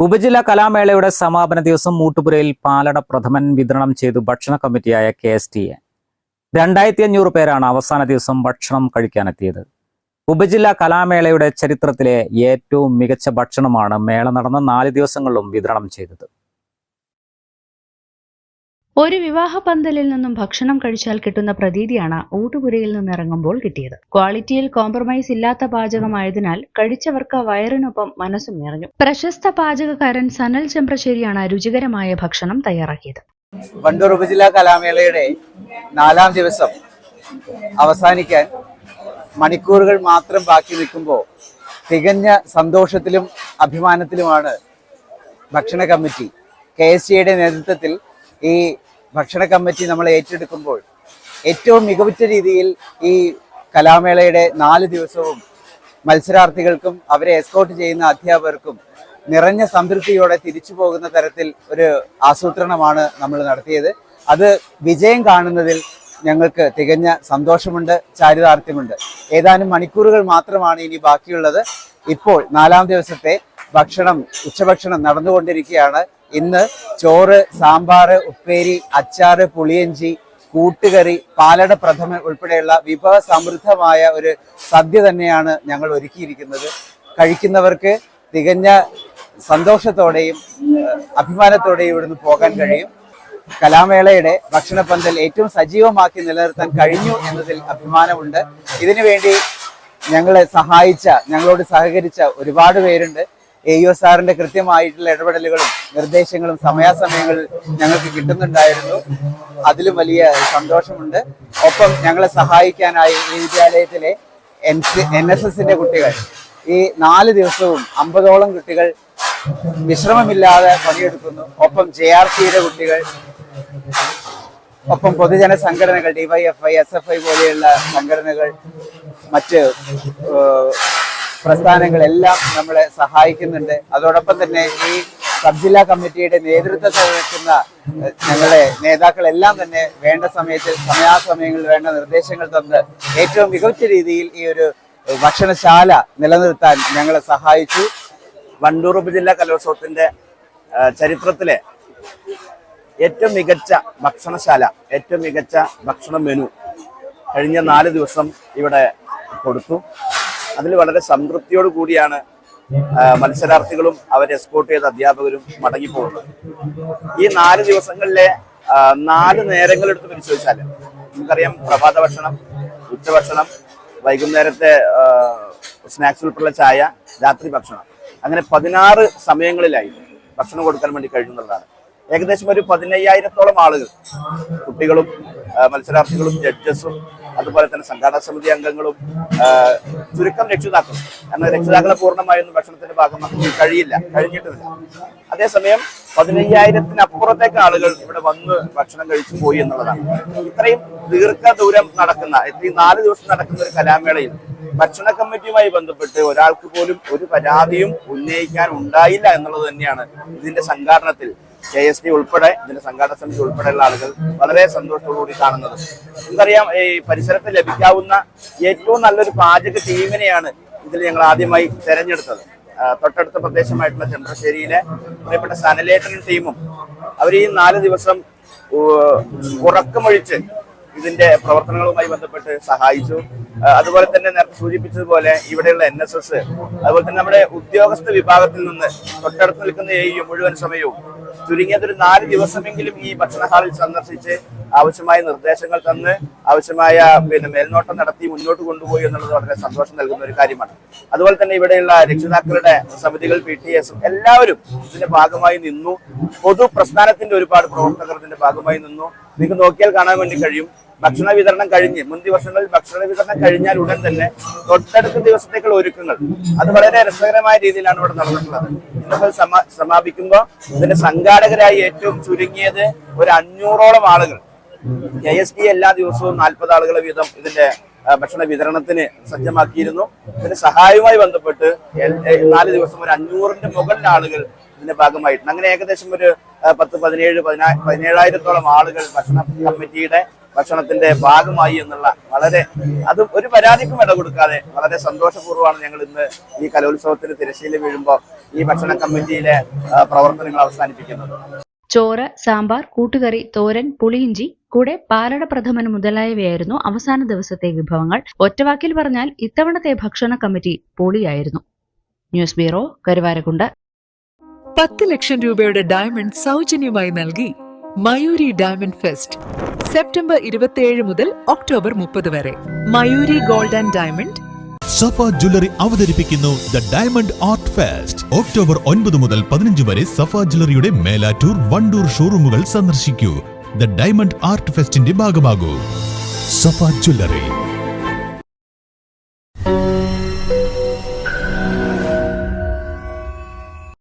ഉപജില്ലാ കലാമേളയുടെ സമാപന ദിവസം മൂട്ടുപുരയിൽ പാലട പ്രഥമൻ വിതരണം ചെയ്തു ഭക്ഷണ കമ്മിറ്റിയായ കെ എസ് ടി എ. രണ്ടായിരത്തി അഞ്ഞൂറ് പേരാണ് അവസാന ദിവസം ഭക്ഷണം കഴിക്കാനെത്തിയത്. ഉപജില്ലാ കലാമേളയുടെ ചരിത്രത്തിലെ ഏറ്റവും മികച്ച ഭക്ഷണമാണ് മേള നടന്ന നാല് ദിവസങ്ങളിലും വിതരണം ചെയ്തത്. ഒരു വിവാഹ പന്തലിൽ നിന്നും ഭക്ഷണം കഴിച്ചാൽ കിട്ടുന്ന പ്രതീതിയാണ് ഊട്ടുപുരയിൽ നിന്ന് ഇറങ്ങുമ്പോൾ കിട്ടിയത്. ക്വാളിറ്റിയിൽ കോംപ്രമൈസ് ഇല്ലാത്ത പാചകമായതിനാൽ കഴിച്ചവർക്ക് വയറിനൊപ്പം മനസ്സും നിറഞ്ഞു. പ്രശസ്ത പാചകക്കാരൻ സനൽ ചെമ്പ്രശ്ശേരിയാണ് രുചികരമായ ഭക്ഷണം തയ്യാറാക്കിയത്. വണ്ടൂർ ഉപജില്ലാ കലാമേളയുടെ നാലാം ദിവസം അവസാനിക്കാൻ മണിക്കൂറുകൾ മാത്രം ബാക്കി നിൽക്കുമ്പോൾ തികഞ്ഞ സന്തോഷത്തിലും അഭിമാനത്തിലുമാണ് ഭക്ഷണ കമ്മിറ്റി കെ എസ് സിയുടെ നേതൃത്വത്തിൽ ഈ ഭക്ഷണ കമ്മിറ്റി നമ്മൾ ഏറ്റെടുക്കുമ്പോൾ ഏറ്റവും മികവുറ്റ രീതിയിൽ ഈ കലാമേളയുടെ നാല് ദിവസവും മത്സരാർത്ഥികൾക്കും അവരെ എസ്കോട്ട് ചെയ്യുന്ന അധ്യാപകർക്കും നിറഞ്ഞ സംതൃപ്തിയോടെ തിരിച്ചു പോകുന്ന തരത്തിൽ ഒരു ആസൂത്രണമാണ് നമ്മൾ നടത്തിയത്. അത് വിജയം കാണുന്നതിൽ ഞങ്ങൾക്ക് തികഞ്ഞ സന്തോഷമുണ്ട് ചാരിതാർത്ഥ്യമുണ്ട്. ഏതാനും മണിക്കൂറുകൾ മാത്രമാണ് ഇനി ബാക്കിയുള്ളത്. ഇപ്പോൾ നാലാം ദിവസത്തെ ഭക്ഷണം ഉച്ചഭക്ഷണം നടന്നുകൊണ്ടിരിക്കുകയാണ്. ഇന്ന് ചോറ് സാമ്പാർ ഉപ്പേരി അച്ചാറ് പുളിയഞ്ചി കൂട്ടുകറി പാലട പ്രഥമൻ ഉൾപ്പെടെയുള്ള വിഭവ സമൃദ്ധമായ ഒരു സദ്യ തന്നെയാണ് ഞങ്ങൾ ഒരുക്കിയിരിക്കുന്നത്. കഴിക്കുന്നവർക്ക് തികഞ്ഞ സന്തോഷത്തോടെയും അഭിമാനത്തോടെയും ഇവിടുന്ന് പോകാൻ കഴിയും. കലാമേളയുടെ ഭക്ഷണപന്തൽ ഏറ്റവും സജീവമാക്കി നിലനിർത്താൻ കഴിഞ്ഞു എന്നതിൽ അഭിമാനമുണ്ട്. ഇതിനുവേണ്ടി ഞങ്ങളെ സഹായിച്ച ഞങ്ങളോട് സഹകരിച്ച ഒരുപാട് പേരുണ്ട്. എ യു സാറിന്റെ കൃത്യമായിട്ടുള്ള ഇടപെടലുകളും നിർദ്ദേശങ്ങളും സമയാസമയങ്ങളിൽ ഞങ്ങൾക്ക് കിട്ടുന്നുണ്ടായിരുന്നു. അതിലും വലിയ സന്തോഷമുണ്ട്. ഒപ്പം ഞങ്ങളെ സഹായിക്കാനായി ഈ വിദ്യാലയത്തിലെ എൻ എൻ എസ് എസിന്റെ കുട്ടികൾ ഈ നാല് ദിവസവും അമ്പതോളം കുട്ടികൾ വിശ്രമമില്ലാതെ പണിയെടുക്കുന്നു. ഒപ്പം ജെ ആർ സിയുടെ കുട്ടികൾ ഒപ്പം പൊതുജന സംഘടനകൾ ഡിവൈഎഫ്ഐ എസ് എഫ് ഐ പോലെയുള്ള സംഘടനകൾ മറ്റ് പ്രസ്ഥാനങ്ങളെല്ലാം നമ്മളെ സഹായിക്കുന്നുണ്ട്. അതോടൊപ്പം തന്നെ ഈ സബ് ജില്ലാ കമ്മിറ്റിയുടെ നേതൃത്വത്തിൽ നിൽക്കുന്ന ഞങ്ങളുടെ നേതാക്കളെല്ലാം തന്നെ വേണ്ട സമയത്ത് സമയാസമയങ്ങളിൽ വേണ്ട നിർദ്ദേശങ്ങൾ തന്ന് ഏറ്റവും മികച്ച രീതിയിൽ ഈ ഒരു ഭക്ഷണശാല നിലനിർത്താൻ ഞങ്ങളെ സഹായിച്ചു. വണ്ടൂർ ഉപജില്ലാ കലോത്സവത്തിന്റെ ചരിത്രത്തിലെ ഏറ്റവും മികച്ച ഭക്ഷണശാല ഏറ്റവും മികച്ച ഭക്ഷണ മെനു കഴിഞ്ഞ നാല് ദിവസം ഇവിടെ കൊടുത്തു. അതിൽ വളരെ സംതൃപ്തിയോട് കൂടിയാണ് മത്സരാർത്ഥികളും അവരെ എസ്കോർട്ട് ചെയ്ത അധ്യാപകരും മടങ്ങിപ്പോകുന്നത്. ഈ നാല് ദിവസങ്ങളിലെ നാല് നേരങ്ങൾ എടുത്ത് പരിശോധിച്ചാൽ നമുക്കറിയാം പ്രഭാത ഭക്ഷണം ഉച്ചഭക്ഷണം വൈകുന്നേരത്തെ സ്നാക്സ് ഉൾപ്പെടെ ചായ രാത്രി ഭക്ഷണം. അങ്ങനെ പതിനാറ് സമയങ്ങളിലായി ഭക്ഷണം കൊടുക്കാൻ വേണ്ടി കഴിയുന്നതാണ് ഏകദേശം ഒരു പതിനയ്യായിരത്തോളം ആളുകൾ കുട്ടികളും മത്സരാർത്ഥികളും ജഡ്ജസും അതുപോലെ തന്നെ സംഘാടക സമിതി അംഗങ്ങളും ചുരുക്കം രക്ഷിതാക്കളും. കാരണം രക്ഷിതാക്കളെ പൂർണമായൊന്നും ഭക്ഷണത്തിന്റെ ഭാഗമാക്കി കഴിയില്ല കഴിഞ്ഞിട്ടുമില്ല. അതേസമയം പതിനയ്യായിരത്തിനപ്പുറത്തേക്ക് ആളുകൾ ഇവിടെ വന്ന് ഭക്ഷണം കഴിച്ചു പോയി എന്നുള്ളതാണ്. ഇത്രയും ദീർഘദൂരം നടക്കുന്ന ഇത്രയും നാല് ദിവസം നടക്കുന്ന ഒരു കലാമേളയിൽ ഭക്ഷണ കമ്മിറ്റിയുമായി ബന്ധപ്പെട്ട് ഒരാൾക്ക് പോലും ഒരു പരാതിയും ഉന്നയിക്കാൻ ഉണ്ടായില്ല എന്നുള്ളത് തന്നെയാണ് ഇതിന്റെ സംഘാടനത്തിൽ കെ എസ് ഡി ഉൾപ്പെടെ ഇതിന്റെ സംഘാടന സമിതി ഉൾപ്പെടെയുള്ള ആളുകൾ വളരെ സന്തോഷത്തോടുകൂടി കാണുന്നത്. നമുക്കറിയാം ഈ പരിസരത്ത് ലഭിക്കാവുന്ന ഏറ്റവും നല്ലൊരു പാചക ടീമിനെയാണ് ഇതിൽ ഞങ്ങൾ ആദ്യമായി തെരഞ്ഞെടുത്തത്. തൊട്ടടുത്ത പ്രദേശമായിട്ടുള്ള ചന്ദ്രശ്ശേരിയിലെ പ്രിയപ്പെട്ട സനലേറ്റൻ ടീമും അവർ ഈ നാല് ദിവസം ഉറക്കമൊഴിച്ച് ഇതിന്റെ പ്രവർത്തനങ്ങളുമായി ബന്ധപ്പെട്ട് സഹായിച്ചു. അതുപോലെ തന്നെ നേരത്തെ സൂചിപ്പിച്ചതുപോലെ ഇവിടെയുള്ള എൻ എസ് എസ് അതുപോലെ തന്നെ നമ്മുടെ ഉദ്യോഗസ്ഥ വിഭാഗത്തിൽ നിന്ന് തൊട്ടടുത്ത് നിൽക്കുന്ന ഈ മുഴുവൻ സമയവും ചുരുങ്ങിയത് ഒരു നാല് ദിവസമെങ്കിലും ഈ ഭക്ഷണ ഹാളിൽ സന്ദർശിച്ച് ആവശ്യമായ നിർദ്ദേശങ്ങൾ തന്ന് ആവശ്യമായ പിന്നെ മേൽനോട്ടം നടത്തി മുന്നോട്ട് കൊണ്ടുപോയി എന്നുള്ളത് വളരെ സന്തോഷം നൽകുന്ന ഒരു കാര്യമാണ്. അതുപോലെ തന്നെ ഇവിടെയുള്ള രക്ഷിതാക്കളുടെ സമിതികൾ പി ടി എസും എല്ലാവരും ഇതിന്റെ ഭാഗമായി നിന്നു. പൊതു പ്രസ്ഥാനത്തിന്റെ ഒരുപാട് പ്രവർത്തകർ ഇതിന്റെ ഭാഗമായി നിന്നു. നിങ്ങൾക്ക് നോക്കിയാൽ കാണാൻ വേണ്ടി കഴിയും. ഭക്ഷണ വിതരണം കഴിഞ്ഞ് മുൻ ദിവസങ്ങളിൽ ഭക്ഷണ വിതരണം കഴിഞ്ഞാൽ ഉടൻ തന്നെ തൊട്ടടുത്ത ദിവസത്തേക്കുള്ള ഒരുക്കങ്ങൾ. അത് വളരെ രസകരമായ രീതിയിലാണ് ഇവിടെ നടന്നിട്ടുള്ളത്. ഇന്നിപ്പോൾ സമാ സമാപിക്കുമ്പോൾ ഇതിന്റെ സംഘാടകരായി ഏറ്റവും ചുരുങ്ങിയത് ഒരു അഞ്ഞൂറോളം ആളുകൾ. കെ എസ് ടി എല്ലാ ദിവസവും നാൽപ്പത് ആളുകളെ വീതം ഇതിന്റെ ഭക്ഷണ വിതരണത്തിന് സജ്ജമാക്കിയിരുന്നു. ഇതിന് സഹായവുമായി ബന്ധപ്പെട്ട് നാല് ദിവസം ഒരു അഞ്ഞൂറിന്റെ മുകളിൽ ആളുകൾ ഇതിന്റെ ഭാഗമായിട്ടുണ്ട്. അങ്ങനെ ഏകദേശം ഒരു പത്ത് പതിനേഴ് പതിനാ പതിനേഴായിരത്തോളം ആളുകൾ ഭക്ഷണ കമ്മിറ്റിയുടെ ഭക്ഷണത്തിന്റെ ഭാഗമായി എന്നുള്ള വളരെ അത് ഒരു പരാതിക്കും ഇട കൊടുക്കാതെ വളരെ സന്തോഷപൂർവമാണ് ഞങ്ങൾ ഇന്ന് ഈ കലോത്സവത്തിന് തിരശ്ശീല വീഴുമ്പോൾ ഈ ഭക്ഷണ കമ്മിറ്റിയിലെ പ്രവർത്തനങ്ങൾ അവസാനിപ്പിക്കുന്നത്. ചോറ് സാമ്പാർ കൂട്ടുകറി തോരൻ പുളിയിഞ്ചി കൂടെ പാലട പ്രഥമൻ മുതലായവയായിരുന്നു അവസാന ദിവസത്തെ വിഭവങ്ങൾ. ഒറ്റവാക്കിൽ പറഞ്ഞാൽ ഇത്തവണത്തെ ഭക്ഷണ കമ്മിറ്റി പൊളിയായിരുന്നു. ന്യൂസ് ബ്യൂറോ കരുവാരക്കുണ്ട് പത്ത് ലക്ഷം രൂപയുടെ ഡയമണ്ട് സൗജന്യമായി നൽകി മയൂരി ഡയമണ്ട് ഫെസ്റ്റ് സെപ്റ്റംബർ ഇരുപത്തിയേഴ് മുതൽ ഒക്ടോബർ മുപ്പത് വരെ. Mayuri gold and diamond Safa jewellery അവതരിപ്പിക്കുന്നു the diamond art fest October ഒൻപത് മുതൽ പതിനഞ്ച് വരെ സഫ ജ്വല്ലറിയുടെ മേലാറ്റൂർ വണ്ടൂർ ഷോറൂമുകൾ സന്ദർശിക്കൂ. ദ ഡയമണ്ട് ആർട്ട് ഫെസ്റ്റിന്റെ ഭാഗമാകൂ. സഫ ജ്വല്ലറി.